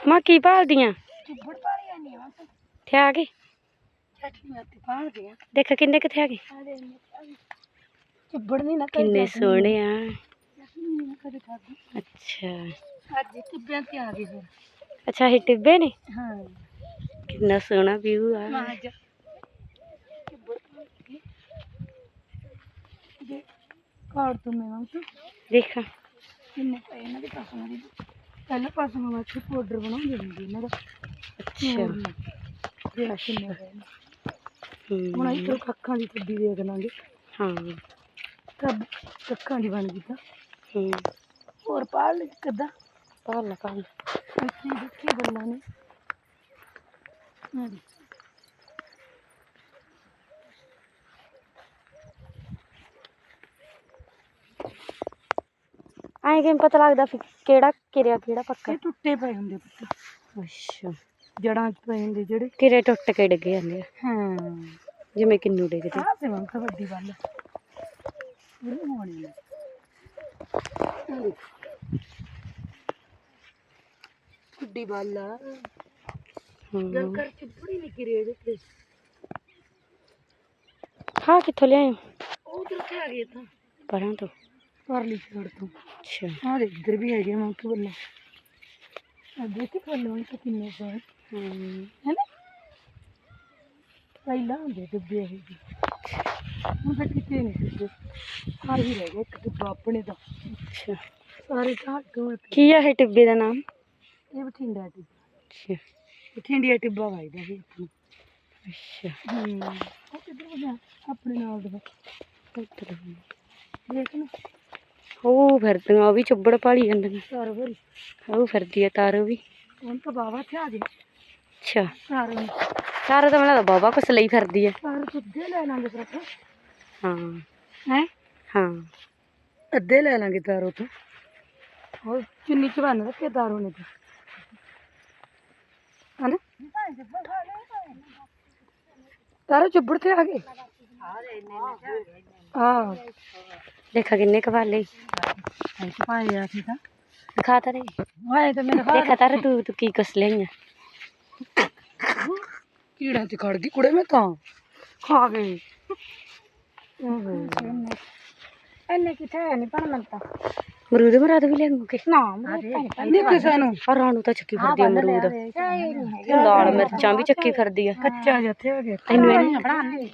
ਮਾਂ ਕੀ ਭਾਲਦੀਆਂ? ਚੁੱਬੜ ਪਾਣੀ ਆਣੀ ਆ ਇੱਥੇ ਆ ਗਏ ਚਟਨੀਆਂ ਤੇ ਪਾਲ ਗਿਆ ਦੇਖ ਕਿੰਨੇ ਕਿੱਥੇ ਆ ਗਏ ਚੁੱਬੜ ਨਹੀਂ ਨਾ ਕਿੰਨੇ ਸੋਹਣੇ ਆ। ਚਟਨੀ ਨਾ ਕਦੇ ਖਾਦੀ ਅੱਛਾ। ਅੱਜ ਟਿੱਬਿਆਂ ਤੇ ਆ ਗਏ ਫਿਰ ਅੱਛਾ ਇਹ ਟਿੱਬੇ ਨੇ? ਹਾਂ। ਕਿੰਨਾ ਸੋਹਣਾ ਵਿਊ ਆ। ਮਾਂ ਅੱਜ। ਚੁੱਬੜ ਪਾਲ ਕੇ। ਦੇ ਕਾੜ ਤੋਂ ਮੈਂ ਵਾਂ ਤੂੰ ਦੇਖਾਂ। ਕਿੰਨੇ ਪਏ ਇਹਨਾਂ ਦੇ ਪਾਸੋਂ ਦੀ ਪਹਿਲਾਂ ਪਾਸੋਂ ਮੈਂ ਇੱਥੇ ਪਾਊਡਰ ਬਣਾਉਂਦੀ ਹੁੰਦੀ ਇਹਨਾਂ ਦਾ ਅੱਛਾ। ਕਿੰਨੇ ਪਏ ਨੇ ਹੁਣ ਹੂੰ। ਅਸੀਂ ਤੋਂ ਅੱਖਾਂ ਦੀ ਥੱਡੀ ਦੇਖ ਲਾਂਗੇ। ਹਾਂ। ਸਭ ਅੱਖਾਂ ਦੀ ਬਣ ਗਈ ਤਾਂ। ਹੂੰ। ਹੋਰ ਪਾਲ ਲਈ ਕਿੱਦਾਂ? ਭਾਲ ਲਾ ਭਾਲ ਇੱਥੇ ਹੀ ਦੇਖੀ ਗੱਲਾਂ ਨੇ। ਹਾਂ ਐਂ ਕਿਵੇਂ ਪਤਾ ਲੱਗਦਾ ਫਿਰ ਕਿਹੜਾ ਕਿਰਿਆ ਕਿਹੜਾ ਪੱਕਾ? ਇਹ ਟੁੱਟੇ ਪਏ ਹੁੰਦੇ ਪੁੱਤ। ਅੱਛਾ। ਜੜਾਂ 'ਚ ਪਏ ਹੁੰਦੇ ਜਿਹੜੇ। ਕਿਰੇ ਟੁੱਟ ਕੇ ਡਿੱਗੇ ਜਾਂਦੇ ਆ। ਹਾਂ। ਜਿਵੇਂ ਕਿੰਨੂ ਡਿੱਗਦੇ ਆਹ ਤੇ ਵਾਂ ਵੱਡੀ ਵੱਲ ਉਹ ਹੋਣੀ ਨੇ ਵੱਡੀ ਵੱਲ ਆ। ਗੱਲ ਹੂੰ ਕਰ ਚੁੱਪੜੀ ਨਹੀਂ ਕਿਰੇ ਇਹਦੇ ਤੇ। ਹਾਂ ਕਿੱਥੋਂ ਲਿਆਏ? ਉਹ ਉਧਰ ਤੇ ਆ ਗਏ ਤਾਂ ਪਰਾਂ ਤੋਂ। ਪਰਲੀ ਛੜ ਤੋਂ। ਅੱਛਾ। ਹਾਂ ਦੇ ਇੱਧਰ ਵੀ ਹੈਗੇ ਮਾਂ ਕੇ ਵੱਲੋਂ ਆ ਦੇਖ ਵੱਲੋਂ ਇਹ ਕਿੰਨੇ ਸੋਹਣੇ। ਹੂੰ। ਹੈਨਾ? ਪਹਿਲਾਂ ਹੁੰਦੇ ਡੱਬੇ ਇਹ ਜੀ ਹੁਣ ਤਾਂ ਕਿਤੇ ਨਹੀਂ ਡੱਬੇ ਆ ਹੀ ਰਹਿ ਗਿਆ ਇੱਕ ਡੱਬਾ ਆਪਣੇ ਦਾ। ਅੱਛਾ। ਸਾਰੇ ਝਾੜ ਤੋਂ ਕੀ ਆ ਇਹ ਟਿੱਬੇ ਦਾ ਨਾਮ? ਇਹ ਬਠਿੰਡਾ ਟਿੱਬਾ। ਅੱਛਾ। ਬਠਿੰਡਿਆ ਟਿੱਬਾ ਵਾਈਦਾ ਸੀ ਆਪਾਂ ਨੂੰ ਅੱਛਾ। ਹੂੰ। ਉਹ ਕਿੱਧਰ ਵਜਾ ਆਪਣੇ ਨਾਲ ਦਾ ਉੱਧਰ। ਦੇਖ ਨਾ। ਉਹ ਫਿਰਦੀਆਂ ਉਹ ਵੀ ਚੁੱਬੜ ਭਾਲੀ ਜਾਂਦੀਆਂ। ਸਾਰ ਭਰੀ। ਉਹ ਫਿਰਦੀ ਆ ਤਾਰੋ ਵੀ। ਹੁਣ ਤਾਂ ਬਾਵਾ ਤੇ ਆ ਗਏ ਅੱਛਾ। ਨੂੰ ਤਾਰੋ ਤਾਂ ਮੈਨੂੰ ਬਾਬਾ ਕੁਛ ਲਈ ਫਿਰਦੀ ਆ। ਸਾਰ ਅੱਧੇ ਲੈ ਲਾਂਗੇ ਫਿਰ ਆਪਾਂ ਹਾਂ। ਹੈ? ਹਾਂ। ਅੱਧੇ ਲੈ ਲਾਂਗੇ ਤਾਰੋ ਤੋਂ ਹੋਰ ਚੁੰਨੀ ਚ ਬੰਨ ਰੱਖੇ ਤਾਰੋ ਨੇ ਤੇ। ਹਨਾ? ਤਾਰੋ ਚੁੱਬੜ ਤੇ ਆ ਗਏ। ਹਾਂ। ਦੇਖਾ ਕਿੰਨੇ ਕਵਾਲੇ ਐਂ ਪਾਏ ਆ ਸੀ ਤਾਂ। ਦਿਖਾ ਤਾ ਦੇ। ਵਾਏ ਤਾਂ ਮੇਰੇ ਦੇਖਾ ਤਾਰ ਤੂੰ ਤੂੰ ਕੀ ਕੁਛ ਲਈਆਂ ਕੀੜਾ ਤੇ ਖੜ ਗਈ ਕੁੜੇ ਮੈਂ ਤਾਂ। ਖਾ ਗਏ ਇਹਨੇ ਕਿਥੇ ਨਹੀਂ ਪਰ ਮੈਂ ਤਾਂ। ਮਰੂਦ ਮਰਾਦ ਵੀ ਲੈਣਗੇ ਨਾ ਨਹੀਂ ਕਿਸੇ ਨੂੰ। ਆ ਰਾਣੂ ਤਾਂ ਚੱਕੀ ਫਿਰਦੀ ਆ ਮਰੂਦ ਲਾਲ ਮਿਰਚਾਂ ਵੀ ਚੱਕੀ ਫਿਰਦੀ ਆ। ਕੱਚਾ ਜਿੱਥੇ ਹੋ ਗਿਆ। ਤੈਨੂੰ ਇਹ ਨੀ- ਬਣਾ ਲਈ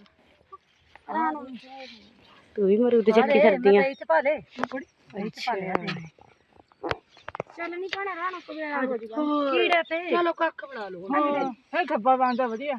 ਤੂੰ ਵੀ ਮਰੂਦ ਚੱਕੀ ਫਿਰਦੀ ਆ। ਇੱਥੇ ਪਾ ਲੈ। ਇੱਥੇ ਪਾ ਲਿਆ ਚੱਲ ਨਹੀਂ ਪਾਣਾ ਰਾਣਾ ਕੋਈ ਕੀੜਾ ਤੇ ਚਲੋ ਕੱਖ ਬਣਾ ਲਓ। ਹਾਂ। ਹੈ ਖੱਬਾ ਬੰਦਾ ਵਧੀਆ।